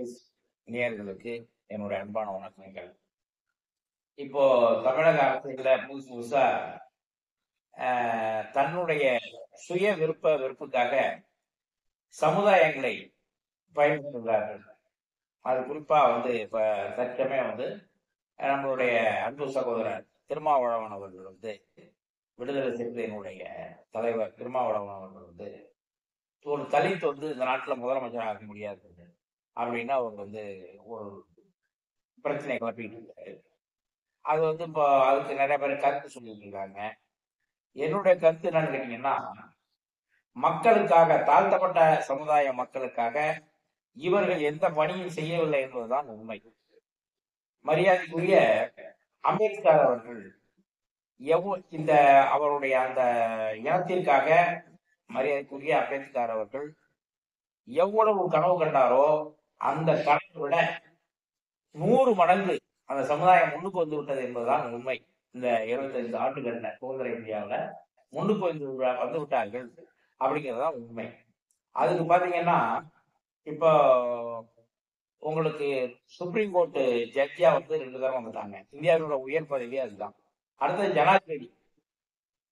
News நேயர்களுக்கு என்னுடைய அன்பான வணக்கங்கள். இப்போ தமிழக அரசுல புதுசு புதுசா தன்னுடைய சுய விருப்ப வெறுப்புக்காக சமுதாயங்களை பயன்படுத்துகிறார்கள். அது குறிப்பா வந்து இப்ப தற்சமயம் வந்து நம்மளுடைய அன்பு சகோதரர் திருமாவளவன் அவர்கள் வந்து விடுதலை சிறுத்தையினுடைய தலைவர் திருமாவளவன் அவர்கள் வந்து ஒரு தலித் வந்து இந்த நாட்டுல முதலமைச்சர் ஆக முடியாது. அப்படின்னு அவங்க வந்து ஒரு பிரச்சனை கிளப்பிட்டு இருக்காரு. அது வந்து இப்போ அதுக்கு நிறைய பேர் கருத்து சொல்லிட்டு இருக்காங்க. என்னுடைய கருத்து என்னன்னு கேட்டீங்கன்னா மக்களுக்காக தாழ்த்தப்பட்ட சமுதாய மக்களுக்காக இவர்கள் எந்த பணியும் செய்யவில்லை என்பதுதான் உண்மை. மரியாதைக்குரிய அம்பேத்கர் அவர்கள் எவ்வளோ இந்த அவருடைய அந்த இனத்திற்காக மரியாதைக்குரிய அம்பேத்கர் அவர்கள் எவ்வளவு கனவு கண்டாரோ அந்த கனவை விட நூறு மடங்கு அந்த சமுதாயம் முன்னுக்கு வந்து விட்டது என்பதுதான் உண்மை. இந்த இருபத்தஞ்சு ஆண்டுகள்ல சுதந்திர இந்தியாவுல முன்னுக்கு வந்து விட- வந்து விட்டார்கள் அப்படிங்கிறதுதான் உண்மை. அதுக்கு பாத்தீங்கன்னா இப்போ உங்களுக்கு சுப்ரீம் கோர்ட்டு ஜட்ஜியா வந்து ரெண்டு தரம் வந்துட்டாங்க. இந்தியாவோட உயர் பதவியே அதுதான். அடுத்தது ஜனாதிபதி.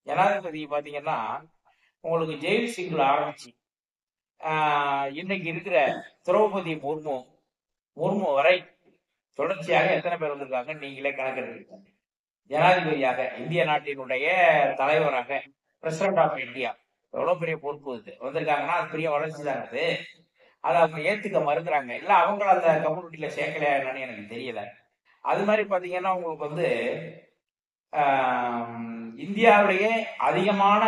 ஜனாதிபதி பாத்தீங்கன்னா உங்களுக்கு ஜெயில் சிங்கில் ஆரம்பிச்சு இன்னைக்கு இருக்கிற திரௌபதி முர்மு முர்மு வரை தொடர்ச்சியாக எத்தனை பேர் வந்திருக்காங்க? நீங்களே கணக்கெடுத்துருக்காங்க ஜனாதிபதியாக இந்திய நாட்டினுடைய தலைவராக பிரசிடண்ட் ஆஃப் இந்தியா எவ்வளவு பெரிய பொறுப்பு இது. வந்திருக்காங்கன்னா அது பெரிய வளர்ச்சி தான் அது. அதை அவங்க ஏத்துக்க மறுக்கிறாங்க. இல்ல அவங்கள அந்த கம்யூனிட்டியில சேர்க்கலையா என்னன்னு எனக்கு தெரியல. அது மாதிரி பாத்தீங்கன்னா உங்களுக்கு வந்து ஆஹ், இந்தியாவிலேயே அதிகமான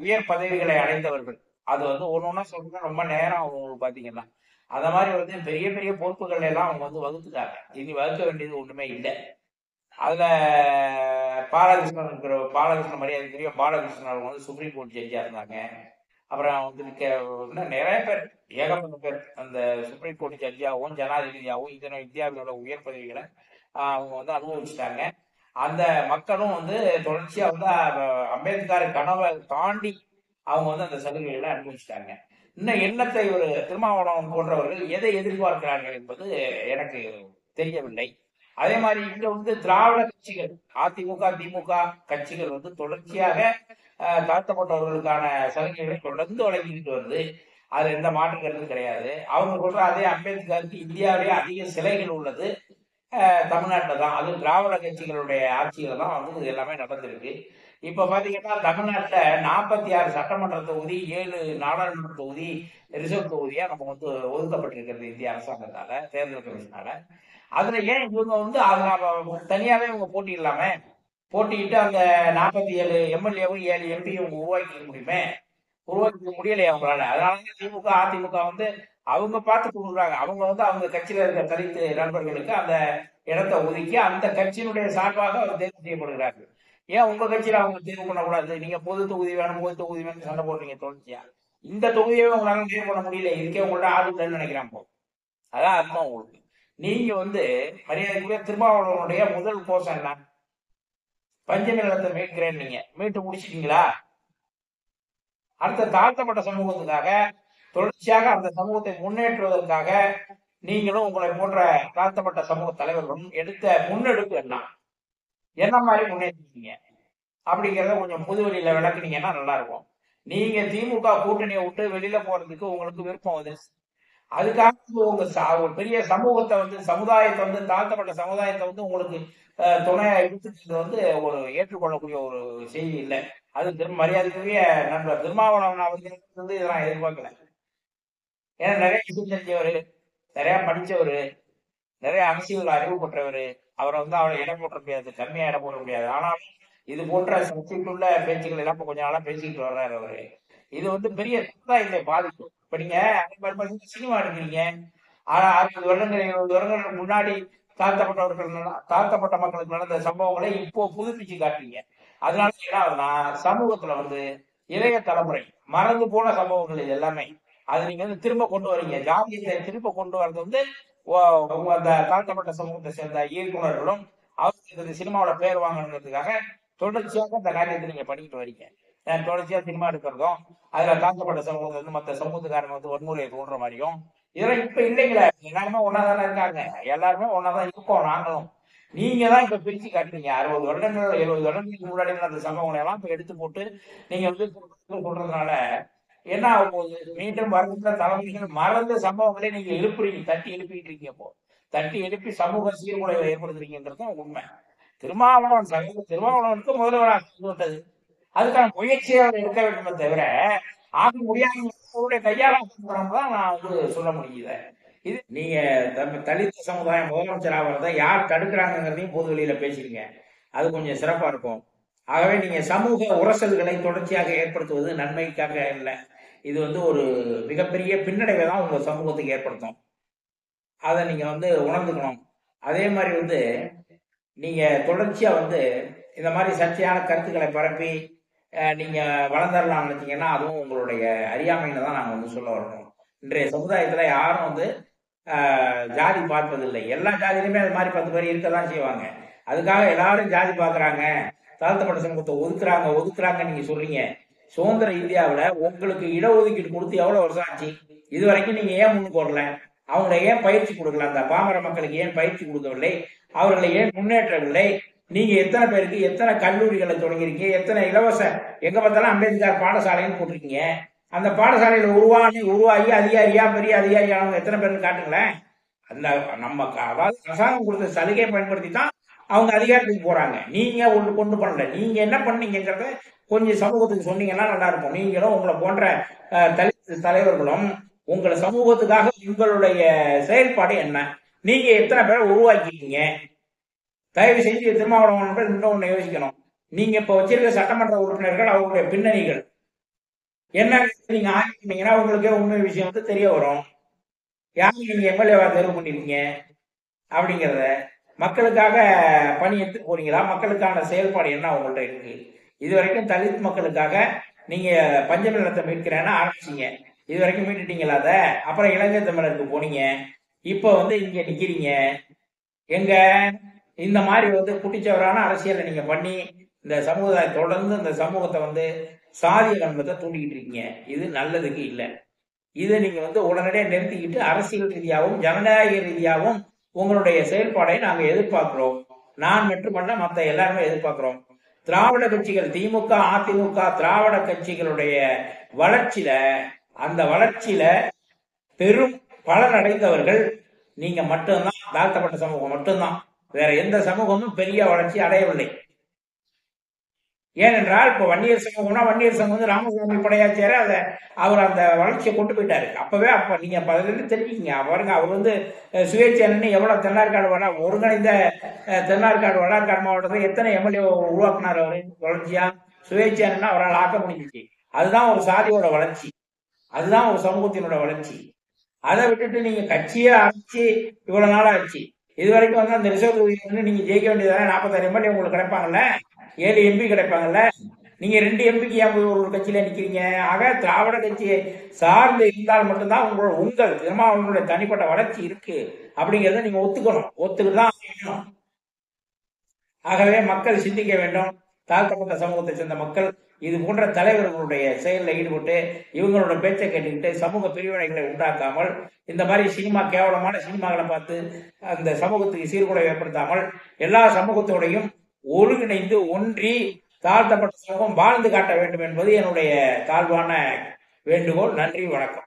உயர் பதவிகளை அடைந்தவர்கள் அது வந்து ஒண்ணு ஒண்ணா சொல்றது ரொம்ப நேரம் ஆகும் பாத்தீங்கன்னா. அந்த மாதிரி வந்து பெரிய பெரிய பொறுப்புகள் எல்லாம் அவங்க வந்து வகுத்துட்டாங்க. இனி வகுக்க வேண்டியது ஒண்ணுமே இல்லை. அதுல பாலகிருஷ்ணன் இருக்கிற பாலகிருஷ்ணன் மரியாதைக்குரிய பாலகிருஷ்ணன் அவங்க வந்து சுப்ரீம் கோர்ட் ஜட்ஜா இருந்தாங்க. அப்புறம் வந்து நிறைய பேர் ஏகப்பட்ட பேர் அந்த சுப்ரீம் கோர்ட் ஜட்ஜாகவும் ஜனாதிபதியாகவும் இதன இந்தியாவினோட உயர் பதவிகளை ஆஹ், அவங்க வந்து அனுபவிச்சிட்டாங்க. அந்த மக்களும் வந்து தொடர்ச்சியா வந்து அம்பேத்கர் கனவை தாண்டி அவங்க வந்து அந்த சலுகைகளை அனுபவிச்சிட்டாங்க. இன்னும் எண்ணத்தை ஒரு திருமாவளவன் போன்றவர்கள் எதை எதிர்பார்க்கிறார்கள் என்பது எனக்கு தெரியவில்லை. அதே மாதிரி இங்க வந்து திராவிட கட்சிகள் அதிமுக திமுக கட்சிகள் வந்து தொடர்ச்சியாக தாழ்த்தப்பட்டவர்களுக்கான சலுகைகளை தொடர்ந்து வழங்கிட்டு வருது. அது எந்த மாற்று கருத்து கிடையாது. அவங்க சொல்ற அதே அம்பேத்கருக்கு இந்தியாவிலேயே அதிக சிலைகள் உள்ளது. தமிழ்நாட்டில் தமிழ்நாட்டுல தான். அது திராவிட கட்சிகளுடைய ஆட்சியில தான் வந்து இது எல்லாமே நடந்திருக்கு. இப்ப பாத்தீங்கன்னா தமிழ்நாட்டுல நாற்பத்தி ஆறு சட்டமன்ற தொகுதி ஏழு நாடாளுமன்ற தொகுதி ரிசர்வ் தொகுதியா நம்ம வந்து ஒதுக்கப்பட்டிருக்கிறது இந்திய அரசாங்கத்தால தேர்தல் கமிஷனால. அதுல ஏன் இவங்க வந்து அதுல தனியாவே இவங்க போட்டியிடலாமே போட்டியிட்டு அந்த நாற்பத்தி ஏழு எம்எல்ஏவும் ஏழு எம்பியும் இவங்க உருவாக்கிக்க முடியுமே? உருவாக்கிக்க முடியலையே அவங்களால? அதனால தான் திமுக அதிமுக வந்து அவங்க பார்த்து கொடுக்குறாங்க அவங்க வந்து அவங்க கட்சியில இருக்க தலித்து நண்பர்களுக்கு அந்த இடத்தை ஒதுக்கி அந்த கட்சியினுடைய சார்பாக அவர் தேர்வு செய்யப்படுகிறார்கள். ஏன் உங்க கட்சியில அவங்க தேர்வு பண்ணக்கூடாது? நீங்க பொது தொகுதி வேணும் பொது தொகுதி வேணும் சண்டை போடுறீங்க தொடர்ச்சியா இந்த தொகுதியை உங்களால தேர்வு பண்ண முடியல. இதுக்கே உங்கள்ட்ட ஆள் இல்லைன்னு நினைக்கிறான் போ அதான் அர்த்தம் உங்களுக்கு. நீங்க வந்து மரியாதைக்குரிய திருமாவளவனுடைய முதல் கோஷம் என்ன? பஞ்சமி நிலத்தை மீட்கிறேன் நீங்க. மீட்டு முடிச்சிட்டீங்களா? அடுத்த தாழ்த்தப்பட்ட சமூகத்துக்காக தொடர்ச்சியாக அந்த சமூகத்தை முன்னேற்றுவதற்காக நீங்களும் உங்களை போன்ற தாழ்த்தப்பட்ட சமூக தலைவர்களும் எடுத்த முன்னெடுப்பு என்ன? என்ன மாதிரி முன்னேற்றிருக்கீங்க? அப்படிங்கிறத கொஞ்சம் புது வழியில விளக்குனீங்கன்னா நல்லா இருக்கும் நீங்க திமுக கூட்டணியை விட்டு வெளியில போறதுக்கு உங்களுக்கு விருப்பம் வந்து அதுக்காக உங்க ஒரு பெரிய சமூகத்தை வந்து சமுதாயத்தை வந்து தாழ்த்தப்பட்ட சமுதாயத்தை வந்து உங்களுக்கு துணையா எடுத்துக்கிறது வந்து ஒரு ஏற்றுக்கொள்ளக்கூடிய ஒரு செய்தி இல்லை. அது திரு மரியாதைக்குரிய நண்பர் திருமாவளவன் அவர்களுக்கு வந்து இதெல்லாம் எதிர்பார்க்கல. ஏன்னா நிறைய விஷயம் தெரிஞ்சவர் நிறைய படிச்சவர் நிறைய அரசியல் அறிவு பெற்றவர் அவரை வந்து அவரை இடம் போட முடியாது கம்மியா இடம் போட முடியாது. ஆனாலும் இது போன்ற சர்ச்சைக்குள்ள பேச்சுக்கள் எல்லாம் கொஞ்ச நாளா பேசிக்கிட்டு வர்றாரு அவரு. இது வந்து பெரிய சமுதாயத்தை பாதிக்கும். இப்ப நீங்க அதே மாதிரி பாத்தீங்கன்னா சினிமா எடுக்கிறீங்க. ஆனா அறுபது வருடங்கள் இருபது வருடங்களுக்கு முன்னாடி தாழ்த்தப்பட்டவர்கள் தாழ்த்தப்பட்ட மக்களுக்கு நடந்த சம்பவங்களை இப்போ புதுப்பிச்சு காட்டுறீங்க. அதனால என்ன ஆகுதுன்னா சமூகத்துல வந்து இளைய தலைமுறை மறந்து போன சம்பவங்கள் இது எல்லாமே அது நீங்க வந்து திரும்ப கொண்டு வரீங்க. ஜாதியத்தை திரும்ப கொண்டு வர்றது வந்து அந்த தாழ்த்தப்பட்ட சமூகத்தை சேர்ந்த இயக்குநர்களும் அவருக்கு சினிமாவோட பேர் வாங்கணுங்கிறதுக்காக தொடர்ச்சியாக அந்த காரியத்தை நீங்க பண்ணிட்டு வரீங்க. தொடர்ச்சியா சினிமா எடுக்கிறதும் அதுல தாழ்த்தப்பட்ட சமூகம் வந்து மற்ற சமூகத்துக்காரங்க வந்து வன்முறையை தோன்ற மாதிரியும் இதெல்லாம் இப்ப இல்லைங்களே. எல்லாருமே ஒன்னா தானே இருக்காங்க. எல்லாருமே ஒன்னா தான் இருக்கோம் நாங்களும். நீங்க தான் இப்ப பிரிச்சு காட்டுறீங்க. அறுபது வருடங்கள் எழுபது வருடங்களுக்கு முன்னாடி நடந்த சம்பவங்களை எல்லாம் இப்ப எடுத்து போட்டு நீங்க வந்து சொல்றதுனால என்ன ஆகும் போகுது மீண்டும் வருகின்ற தலைமுறைகள் மறந்த சம்பவங்களை நீங்க எழுப்புறீங்க. தட்டி எழுப்பிட்டு இருக்கீங்க இப்போ. தட்டி எழுப்பி சமூக சீர்குலைவை ஏற்படுத்துறீங்கன்றதும் உண்மை. திருமாவளவன் சக திருமாவளவனுக்கு முதல்வராக விட்டது அதுக்கான முயற்சியை அவர் எடுக்க வேண்டுமே தவிர ஆக முடியாத கையாளம் தான் நான் வந்து சொல்ல முடியுது. இது நீங்க தம்- தலித் சமுதாயம் முதலமைச்சர் ஆகிறத யார் தடுக்கிறாங்கிறதையும் பொது வெளியில பேசுறீங்க அது கொஞ்சம் சிறப்பா இருக்கும். ஆகவே நீங்க சமூக உரசல்களை தொடர்ச்சியாக ஏற்படுத்துவது நன்மைக்காக இல்லை. இது வந்து ஒரு மிகப்பெரிய பின்னடைவை தான் உங்கள் சமூகத்துக்கு ஏற்படுத்தும். அதை நீங்கள் வந்து உணர்ந்துக்கணும். அதே மாதிரி வந்து நீங்கள் தொடர்ச்சியாக வந்து இந்த மாதிரி சர்ச்சையான கருத்துக்களை பரப்பி நீங்கள் நீங்க வளர்ந்துடலாம் நினைச்சீங்கன்னா அதுவும் உங்களுடைய அறியாமைன்னு தான் நாங்கள் வந்து சொல்ல வரணும். இன்றைய சமுதாயத்தில் யாரும் வந்து ஜாதி பார்ப்பதில்லை. எல்லா ஜாதியிலுமே அது மாதிரி பத்து பேர் இருக்க தான் செய்வாங்க. அதுக்காக எல்லாரும் ஜாதி பார்க்குறாங்க. தாழ்த்தப்பட்ட சமூகத்தை ஒதுக்குறாங்க ஒதுக்குறாங்க நீங்கள் சொல்கிறீங்க சுதந்திர இந்தியாவுல உங்களுக்கு இடஒதுக்கீடு கொடுத்து எவ்வளவு வருஷம் ஆச்சு? இது வரைக்கும் நீங்க ஏன் முன்னுக்கு வரல? அவங்கள ஏன் பயிற்சி கொடுக்கல? அந்த பாமர மக்களுக்கு ஏன் பயிற்சி கொடுக்கவில்லை? அவர்களை ஏன் முன்னேற்றவில்லை? நீங்க எத்தனை பேருக்கு எத்தனை கல்லூரிகளை தொடங்கியிருக்கீங்க? எத்தனை இலவச எங்க பார்த்தாலும் அம்பேத்கர் பாடசாலைன்னு போட்டிருக்கீங்க. அந்த பாடசாலையில உருவாகி உருவாகி அதிகாரியா பெரிய அதிகாரியானவங்க எத்தனை பேர்னு காட்டுங்களேன். அந்த நம்ம அதாவது அரசாங்கம் கொடுத்த சலுகையை பயன்படுத்தி தான் அவங்க அதிகாரத்துக்கு போறாங்க. நீங்க ஒன்று கொண்டு பண்ணல. நீங்க என்ன பண்ணீங்கிறத கொஞ்சம் சமூகத்துக்கு சொன்னீங்கன்னா நல்லா இருக்கும். நீங்களும் உங்களை போன்ற தலை தலைவர்களும் உங்களை சமூகத்துக்காக உங்களுடைய செயல்பாடு என்ன? நீங்க எத்தனை பேரை உருவாக்கிட்டீங்க தயவு செஞ்சு திருமாவளவன் இன்னொன்னு யோசிக்கணும். நீங்க இப்ப வச்சிருக்க சட்டமன்ற உறுப்பினர்கள் அவங்களுடைய பின்னணிகள். என்ன நீங்க ஆய்வு உங்களுக்கே உண்மை விஷயம் வந்து தெரிய வரும். யார் நீங்க எம்எல்ஏவா தேர்வு பண்ணிருக்கீங்க? அப்படிங்கிறத. மக்களுக்காக பணி எடுத்து போறீங்களா? மக்களுக்கான செயல்பாடு என்ன உங்கள்ட்ட இருக்கு? இது வரைக்கும் தலித் மக்களுக்காக நீங்க பஞ்சம நிலத்தை மீட்கிறேன்னு ஆரம்பிச்சீங்க. இது வரைக்கும் மீட்டுட்டீங்களா அத? அப்புறம் இலங்கை தமிழருக்கு போனீங்க. இப்போ வந்து இங்க நிக்கிறீங்க. எங்க? இந்த மாதிரி வந்து குட்டிச்சவரான அரசியலை நீங்க பண்ணி இந்த சமுதாய தொடர்ந்து இந்த சமூகத்தை வந்து சாதிய கண்பத்தை தூண்டிக்கிட்டு இருக்கீங்க. இது நல்லதுக்கு இல்லை. இதை நீங்க வந்து உடனடியாக நிறுத்திக்கிட்டு அரசியல் ரீதியாகவும் ஜனநாயக ரீதியாகவும் உங்களுடைய செயல்பாடை நாங்கள் எதிர்பார்க்கிறோம். நான் மட்டுமல்ல மற்ற எல்லாருமே எதிர்பார்க்கிறோம். திராவிட கட்சிகள் திமுக அதிமுக திராவிட கட்சிகளுடைய வளர்ச்சியில அந்த வளர்ச்சியில பெரும் பலன் அடைந்தவர்கள் நீங்க மட்டும்தான் தாழ்த்தப்பட்ட சமூகம் மட்டும்தான். வேற எந்த சமூகமும் பெரிய வளர்ச்சி அடையவில்லை. ஏனென்றால் இப்போ வன்னியர் சமூகம்னா வன்னியர் சமூகம் வந்து ராமசாமி படையாச்சியாரு அதை அவர் அந்த வளர்ச்சியை கொண்டு போயிட்டாரு. அப்பவே அப்ப நீங்க அப்ப அதுல தெரிஞ்சுக்கீங்க. பாருங்க அவர் வந்து அஹ், சுயேட்சைன்னு எவ்வளவு தென்னார்காடு வள ஒருங்கிணைந்த தென்னார்காடு வடார்காடு மாவட்டத்தில் எத்தனை எம்எல்ஏ உருவாக்குனார் அவரு? வளர்ச்சியா? சுயேட்சைன்னா அவரால் ஆக்க முடிஞ்சிச்சு. அதுதான் ஒரு சாதியோட வளர்ச்சி. அதுதான் ஒரு சமூகத்தினோட வளர்ச்சி. அதை விட்டுட்டு நீங்க கட்சியே ஆரம்பிச்சு இவ்வளவு நாள் ஆச்சு. இது வரைக்கும் வந்து அந்த ரிசர்வ் வந்து நீங்கள் நீங்க ஜெயிக்க வேண்டியதான நாற்பத்தாறு எம்எல்ஏ உங்களுக்கு கிடைப்பாங்கல்ல? ஏழு எம்பி கிடைப்பாங்கல்ல? நீங்க ரெண்டு எம்பிக்கு ஏன் போய் ஒரு கட்சியில நிக்கிறீங்க? ஆக திராவிட கட்சியை சார்ந்து இருந்தால் மட்டும்தான் உங்களோட உங்கள் திருமாவளவனுடைய தனிப்பட்ட வளர்ச்சி இருக்கு. அப்படிங்கறத நீங்க ஒத்துக்கணும். ஒத்துக்கிட்டு தான் ஆகவே மக்கள் சிந்திக்க வேண்டும். தாழ்த்தப்பட்ட சமூகத்தை சேர்ந்த மக்கள் இது போன்ற தலைவர்களுடைய செயலில் ஈடுபட்டு இவங்களோட பேச்சை கேட்டுக்கிட்டு சமூக பிரிவினைகளை உண்டாக்காமல் இந்த மாதிரி சினிமா கேவலமான சினிமாக்களை பார்த்து அந்த சமூகத்துக்கு சீர்குலை ஏற்படுத்தாமல் எல்லா சமூகத்தோடையும் ஒருங்கிணைந்து ஒன்றி தாழ்த்தப்பட்ட சமூகம் வாழ்ந்து காட்ட வேண்டும் என்பது என்னுடைய தாழ்வான வேண்டுகோள். நன்றி வணக்கம்.